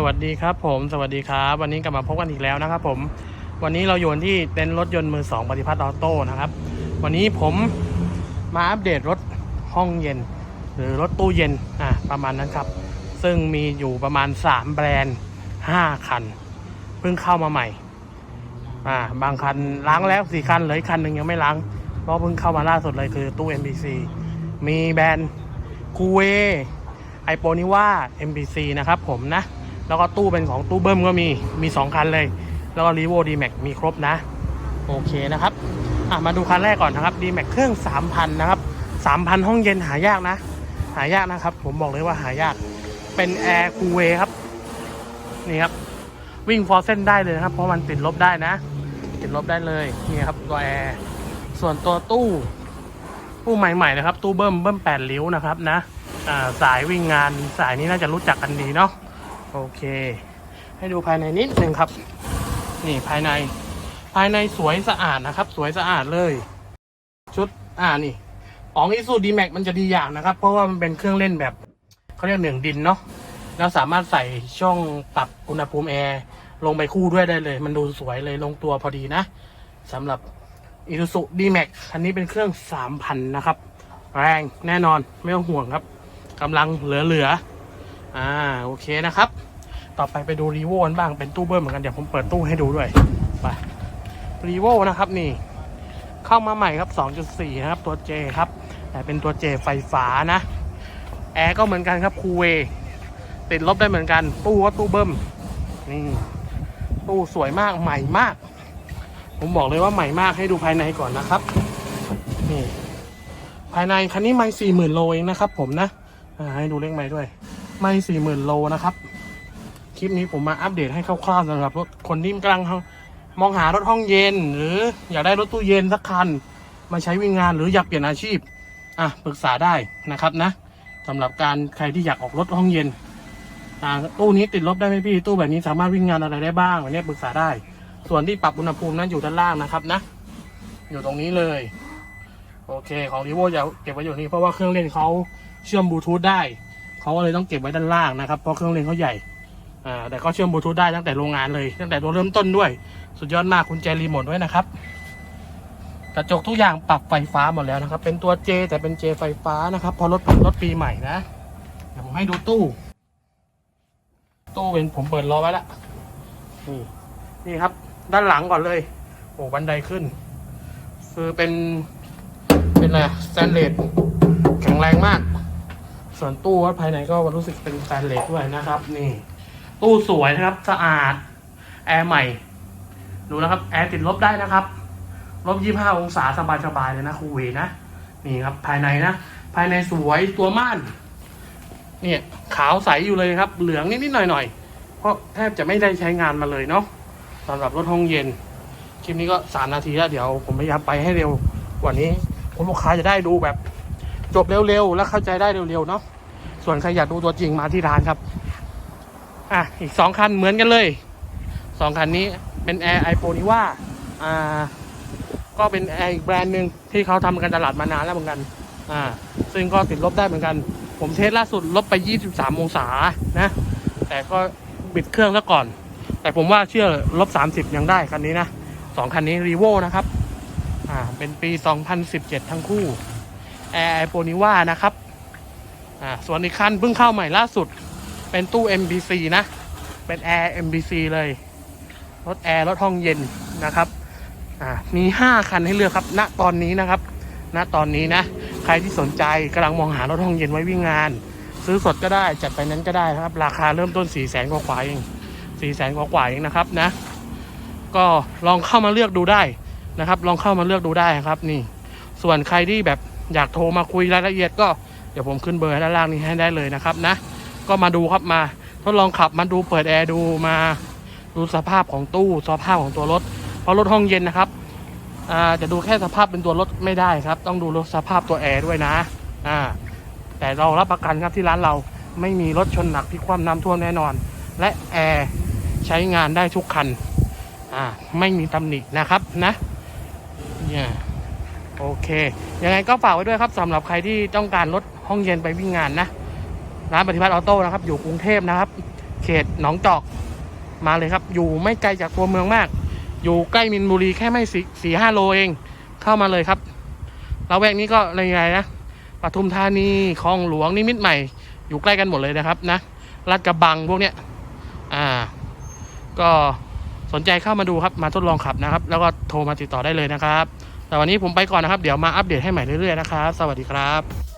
สวัสดีครับผมสวัสดีครับ วันนี้กลับมาพบกันอีกแล้วนะครับผมวันนี้เราอยู่กันที่เต็นท์รถยนต์มือสองปฏิพัฒน์ออโต้นะครับ วันนี้ผมมาอัปเดตรถห้องเย็น หรือรถตู้เย็นอะประมาณนั้นครับ ซึ่งมีอยู่ประมาณ 3 แบรนด์ 5 คัน เพิ่งเข้ามาใหม่อ่าบางคันล้างแล้วสี่คันเหลือคันหนึ่งยังไม่ล้าง เพราะเพิ่งเข้ามาล่าสุดเลยคือตู้ MBC มีแบรนด์คูเวไอโปนิว่า MBC นะครับผมนะ แล้วก็ตู้เป็นของตู้เบิ้มก็มี มี 2 คันเลย แล้วก็ r ีโวดีแม็กมีครบนะ โอเคนะครับ อะมาดูคันแรกก่อนนะครับดีแม็กเครื่อง 3,000 นะครับ 3,000 ห้องเย็นหายากนะ หายากนะครับ ผมบอกเลยว่าหายาก เป็นแอร์คูเวครับ นี่ครับ วิ่งฟอร์เซนได้เลยนะครับ เพราะมันติดลบได้นะ ติดลบได้เลย นี่ครับตัวแอร์ ส่วนตัวตู้ ตู้ใหม่ๆนะครับ ตู้เบิ้มเบิ้มแปดริ้วนะครับนะ อ่าสายวิ่งงานสายนี้น่าจะรู้จักกันดีเนาะ โอเค ให้ดูภายในนิดหนึ่งครับ นี่ภายใน ภายในสวยสะอาดนะครับ สวยสะอาดเลย ชุดอ่านี่ ของอีซูดีแม็กมันจะดีอย่างนะครับ เพราะว่ามันเป็นเครื่องเล่นแบบเขาเรียกหนืองดินเนาะแล้วสามารถใส่ช่องปรับอุณหภูมิแอร์ลงไปคู่ด้วยได้เลย มันดูสวยเลยลงตัวพอดีนะสำหรับอีซูดีแม็กคันนี้เป็นเครื่อง 3,000 นะครับ แรงแน่นอนไม่ต้องห่วงครับกำลังเหลือๆ อ่าโอเคนะครับ ต่อไปไปดูรีโวกันบ้างเป็นตู้เบิ้มเหมือนกันเดี๋ยวผมเปิดตู้ให้ดูด้วยไปรีโวนะครับนี่ เข้ามาใหม่ครับ 2.4 นะครับ ตัว J ครับ แต่เป็นตัว J ไฟฟ้านะแอร์ก็เหมือนกันครับคูเวติดลบได้เหมือนกัน ตู้ก็ตู้เบิ้มนี่ตู้สวยมากใหม่มาก ผมบอกเลยว่าใหม่มากให้ดูภายในก่อนนะครับนี่ภายในคันนี้ไม่สี่หมื่นโลเองนะครับ ผมนะให้ดูเลขไม้ด้วย ไม่สี่หมื่นโลนะครับ คลิปนี้ผมมาอัปเดตให้คร่าวๆสำหรับรถคนที่กำลังมองหารถห้องเย็น หรืออยากได้รถตู้เย็นสักคัน มาใช้วิ่งงานหรืออยากเปลี่ยนอาชีพอะปรึกษาได้นะครับนะสำหรับการใครที่อยากออกรถห้องเย็นอ่าตู้นี้ติดลบได้ไหมพี่ตู้แบบนี้สามารถวิ่งงานอะไรได้บ้างอันนี้ปรึกษาได้ ส่วนที่ปรับอุณหภูมินั้นอยู่ด้านล่างนะครับนะ อยู่ตรงนี้เลยโอเค ของรีโวจะเก็บไว้อยู่นี่เพราะว่าเครื่องเล่นเขาเชื่อมบลูทูธได้ เขาก็เลยต้องเก็บไว้ด้านล่างนะครับเพราะเครื่องเล่นเขาใหญ่อ่าแต่เขาเชื่อมบลูทูธได้ตั้งแต่โรงงานเลย ตั้งแต่ตัวเริ่มต้นด้วย สุดยอดมากคุณแจรีโมทด้วยนะครับกระจกทุกอย่างปรับไฟฟ้าหมดแล้วนะครับ เป็นตัว J แต่เป็น J ไฟฟ้านะครับ พอรถรถปีใหม่นะเดี๋ยวผมให้ดูตู้ ตู้เป็นผมเปิดรอไว้แล้วนี่นี่ครับ ด้านหลังก่อนเลย โอ้บันไดขึ้น คือเป็นเป็นอะไรสแตนเลสแข็งแรงมาก ส่วนตู้ว่าภายในก็รู้สึกเป็นสแตนเลสด้วยนะครับ นี่ ตู้สวยนะครับสะอาด แอร์ใหม่ ดูนะครับ แอร์ติดลบได้นะครับลบยี่ห้าองศาสบายๆเลยนะคูเวนะนี่ครับ ภายในนะ ภายในสวยตัวม่าน เนี่ยขาวใสอยู่เลยครับ เหลืองนิดๆหน่อยๆเพราะแทบจะไม่ได้ใช้งานมาเลยเนาะสำหรับรถห้องเย็นคลิปนี้ก็สามนาทีแล้วเดี๋ยวผมพยายามไปให้เร็วกว่านี้คุณลูกค้าจะได้ดูแบบ จบเร็วๆ และเข้าใจได้เร็วๆ เนาะส่วนใครอยากดูตัวจริงมาที่ร้านครับ อะ อีกสองคันเหมือนกันเลยสองคันนี้เป็นแอร์ไอโฟนิว่าอ่า ก็เป็นแอร์อีกแบรนด์หนึ่งที่เขาทำกันตลาดมานานแล้วเหมือนกัน อ่า ซึ่งก็ติดลบได้เหมือนกัน ผมเทสล่าสุดลบไป 23 องศานะ แต่ก็บิดเครื่องซะก่อน แต่ผมว่าเชื่อลบ 30 ยังได้คันนี้นะสองคันนี้รีโวนะครับ อ่า เป็นปี 2017 ทั้งคู่ แอร์ไอโฟนิว่านะครับอ่าส่วนอีกคันเพิ่งเข้าใหม่ล่าสุด เป็นตู้ MBC นะ เป็นแอร์ MBC เลย รถแอร์รถห้องเย็นนะครับอ่ามี 5 คันให้เลือกครับ ณตอนนี้นะครับ ณตอนนี้นะ ใครที่สนใจกำลังมองหารถห้องเย็นไว้วิ่งงาน ซื้อสดก็ได้จัดไปนั้นก็ได้นะครับ ราคาเริ่มต้น4 0 0แสนกว่าเอง4 0 0แสนกว่าเองนะครับนะ ก็ลองเข้ามาเลือกดูได้นะครับ ลองเข้ามาเลือกดูได้ครับนี่ ส่วนใครที่แบบ อยากโทรมาคุยรายละเอียดก็เดี๋ยวผมขึ้นเบอร์ด้านล่างนี้ให้ได้เลยนะครับนะ ก็มาดูครับมาทดลองขับมาดูเปิดแอร์ดูมาดูสภาพของตู้สภาพของตัวรถ เพราะรถห้องเย็นนะครับอ่าจะดูแค่สภาพเป็นตัวรถไม่ได้ครับ ต้องดูรถสภาพตัวแอร์ด้วยนะอ่าแต่เรารับประกันครับที่ร้านเราไม่มีรถชนหนักที่คว่ำน้ำท่วมแน่นอน และแอร์ใช้งานได้ทุกคันอ่าไม่มีตำหนินะครับนะเนี่ย โอเคยังไงก็ฝากไว้ด้วยครับสำหรับใครที่ต้องการรถห้องเย็นไปวิ่งงานนะ ร้านปฏิพัฒน์ออโต้นะครับ อยู่กรุงเทพนะครับ เขตหนองจอกมาเลยครับ อยู่ไม่ไกลจากตัวเมืองมาก อยู่ใกล้มินบุรีแค่ไม่สี่ห้าโลเอง เข้ามาเลยครับเราแวกนี้ก็อะไรไงนะปทุมธานีคลองหลวงนิมิตใหม่ อยู่ใกล้กันหมดเลยนะครับนะลาดกระบังพวกเนี้ยอ่า ก็สนใจเข้ามาดูครับมาทดลองขับนะครับ แล้วก็โทรมาติดต่อได้เลยนะครับ แต่วันนี้ผมไปก่อนนะครับ เดี๋ยวมาอัปเดตให้ใหม่เรื่อยๆนะครับ สวัสดีครับ